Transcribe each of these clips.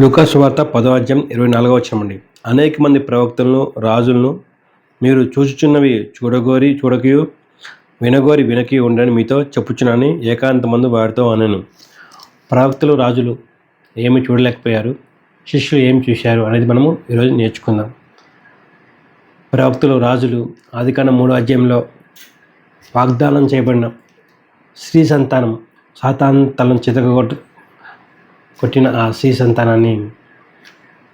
లూకాసు వార్త పదవాద్యం ఇరవై నాలుగవ వచనమండి అనేక మంది ప్రవక్తలను రాజులను మీరు చూచుచున్నవి చూడగోరి చూడకయు వినగోరి వినకి ఉండని మీతో చెప్పుచునని ఏకాంతమందు వారితో అనను. ప్రవక్తలు రాజులు ఏమి చూడలేకపోయారు? శిష్యులు ఏమి చూశారు అనేది మనము ఈరోజు నేర్చుకుందాం. ప్రవక్తలు రాజులు ఆదికాండ మూడో అధ్యాయంలో వాగ్దానం చేయబడిన స్త్రీ సంతానం సాతాన్ తలను చితకగొట్టు కొట్టిన ఆ స్త్రీ సంతానాన్ని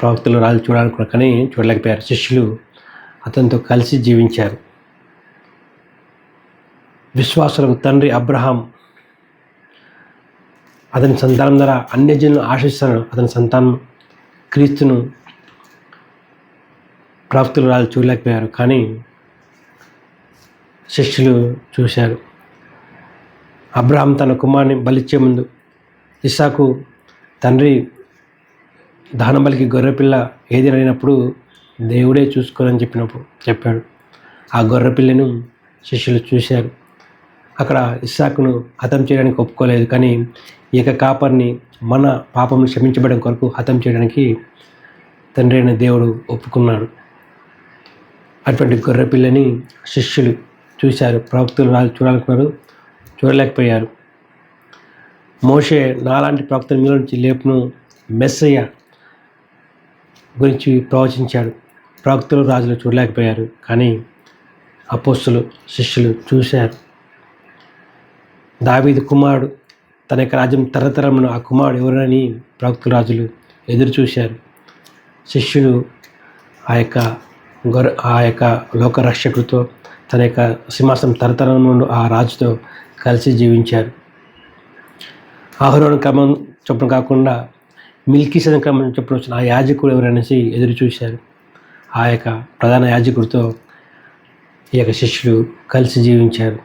ప్రవక్తలు రాజు చూడాలనుకున్నారు కానీ చూడలేకపోయారు శిష్యులు అతనితో కలిసి జీవించారు. విశ్వాసులకు తండ్రి అబ్రహాం అతని సంతానం ద్వారా అన్యజనులు ఆశిస్తున్నాడు అతని సంతానం క్రీస్తును ప్రవక్తలు రాజు చూడలేకపోయారు కానీ శిష్యులు చూశారు. అబ్రహాం తన కుమారుని బలిచ్చే ముందు ఇసాకు తండ్రి దానబలికి గొర్రెపిల్ల ఏది అడిగినప్పుడు దేవుడే చూసుకోనని చెప్పినప్పుడు చెప్పాడు. ఆ గొర్రెపిల్లను శిష్యులు చూశారు. అక్కడ ఇస్సాకును హతం చేయడానికి ఒప్పుకోలేదు. కానీ ఏక కాపర్ని మన పాపం క్షమించబడడం కొరకు హతం చేయడానికి తండ్రి అయిన దేవుడు ఒప్పుకున్నాడు. అటువంటి గొర్రెపిల్లని శిష్యులు చూశారు. ప్రవక్తులు రాజు చూడాలనుకున్నారు. చూడలేకపోయారు. మోషే నాలాంటి ప్రవక్తల మీద నుంచి లేపును మెస్సయ్య గురించి ప్రవచించాడు. ప్రవక్తలు రాజులు చూడలేకపోయారు. కానీ అపోస్తులు శిష్యులు చూశారు. దావీదు కుమారుడు తన యొక్క రాజ్యం తరతరమును ఆ కుమారుడు ఎవరని ప్రవక్తల రాజులు ఎదురు చూశారు శిష్యులు ఆ యొక్క గొర్రె ఆ యొక్క లోకరక్షకుడితో తన యొక్క సింహాసనం తరతరం నుండి ఆ రాజుతో కలిసి జీవించారు. ఆహ్వాన క్రమం చొప్పున కాకుండా మిల్కీ సదన్ క్రమం చొప్పున వచ్చిన ఆ యాజకుడు ఎవరనేసి ఎదురు చూశారు. ఆ యొక్క ప్రధాన యాజకుడితో ఈ యొక్క శిష్యుడు కలిసి జీవించారు.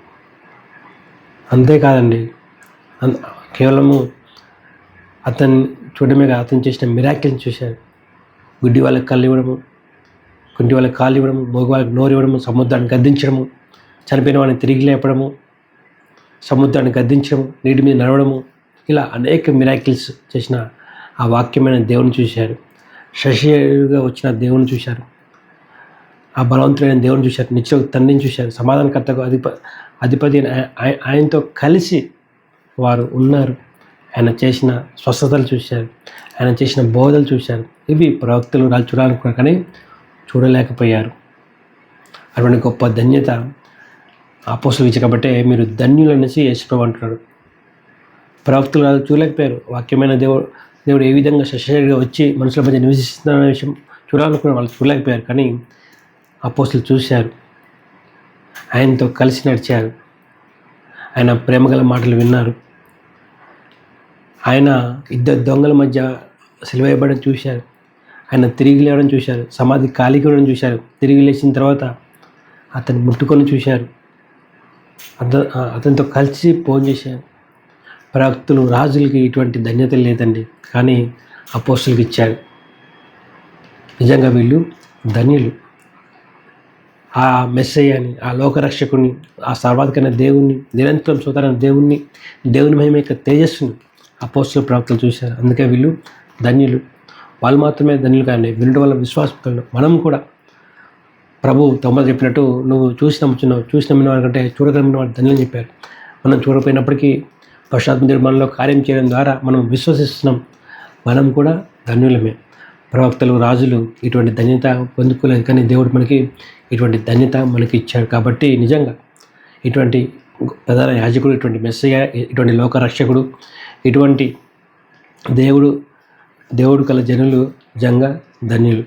అంతేకాదండి అన్- కేవలము అతన్ని చూడడమే కాదు అతను చేసిన మిరాకిల్ని చూశారు. గుడ్డి వాళ్ళకి కళ్ళు ఇవ్వడము కుంటి వాళ్ళకి కాళ్ళు ఇవ్వడము మోగి వాళ్ళకి నోరు ఇవ్వడము సముద్రాన్ని గద్దించడము చనిపోయిన వాడిని తిరిగి లేపడము సముద్రాన్ని గద్దించడము నీటి మీద నడవడము ఇలా అనేక మిరాకిల్స్ చేసిన ఆ వాక్యమైన దేవుని చూశారు. శశిగా వచ్చిన దేవుని చూశారు. ఆ బలవంతుడైన దేవుని చూశారు. నిత్య తండ్రిని చూశారు. సమాధానకర్తకు అధిప అధిపతి ఆయనతో కలిసి వారు ఉన్నారు. ఆయన చేసిన స్వస్థతలు చూశారు. ఆయన చేసిన బోధలు చూశారు. ఇవి ప్రవక్తలు రాజు చూడాలనుకున్నారు కానీ చూడలేకపోయారు. అటువంటి గొప్ప ధన్యత అపోసులు ఇచ్చి కాబట్టే మీరు ధన్యులు అనేసి యేసుప్రభు అంటున్నాడు. ప్రవక్తలు రాజు చూడలేకపోయారు. వాక్యమైన దేవుడు దేవుడు ఏ విధంగా శరీరంగా వచ్చి మనుషుల మధ్య నివసిస్తున్న విషయం చూడాలనుకున్న వాళ్ళు చూడలేకపోయారు. కానీ అపోసులు చూశారు. ఆయనతో కలిసి నడిచారు. ఆయన ప్రేమగల మాటలు విన్నారు. ఆయన ఇద్దరు దొంగల మధ్య సెలవేయబడడం చూశారు. ఆయన తిరిగి లేవడం చూశారు. సమాధి ఖాళీగా ఉండడం చూశారు. తిరిగి లేచిన తర్వాత అతను ముట్టుకొని చూశారు. అత అతనితో కలిసి ఫోన్ చేశారు. ప్రవక్తులు రాజులకి ఇటువంటి ధన్యత లేదండి. కానీ అపోస్తులకి ఇచ్చాడు నిజంగా వీళ్ళు ధన్యులు. ఆ మెస్సయ్యని ఆ లోకరక్షకుని ఆ సర్వాధికైన దేవుణ్ణి నిరంతరం సోదరైన దేవుణ్ణి దేవుని మహిమ యొక్క తేజస్సుని అపోస్తుల ప్రవక్తలు చూశారు. అందుకే వీళ్ళు ధన్యులు. వాళ్ళు మాత్రమే ధన్యులు కానీ వినడం వల్ల విశ్వాసపడుతున్నారు మనం కూడా ప్రభు తొమ్మిది చెప్పినట్టు నువ్వు చూసి నమ్ముతున్నావు చూసి నమ్మిన వారికంటే చూడగలిగిన వాడు ధన్యులు చెప్పారు. మనం చూడకపోయినప్పటికీ పశ్చాత్మ మనలో కార్యం చేయడం ద్వారా మనం విశ్వసిస్తున్నాం. మనం కూడా ధన్యులమే. ప్రవక్తలు రాజులు ఇటువంటి ధన్యత పొందుకోలేదు. కానీ దేవుడు మనకి ఇటువంటి ధన్యత మనకి ఇచ్చాడు కాబట్టి నిజంగా ఇటువంటి ప్రధాన యాజకుడు ఇటువంటి మెస్సయ ఇటువంటి లోకరక్షకుడు ఇటువంటి దేవుడు దేవుడు కల జనులు నిజంగా ధన్యులు.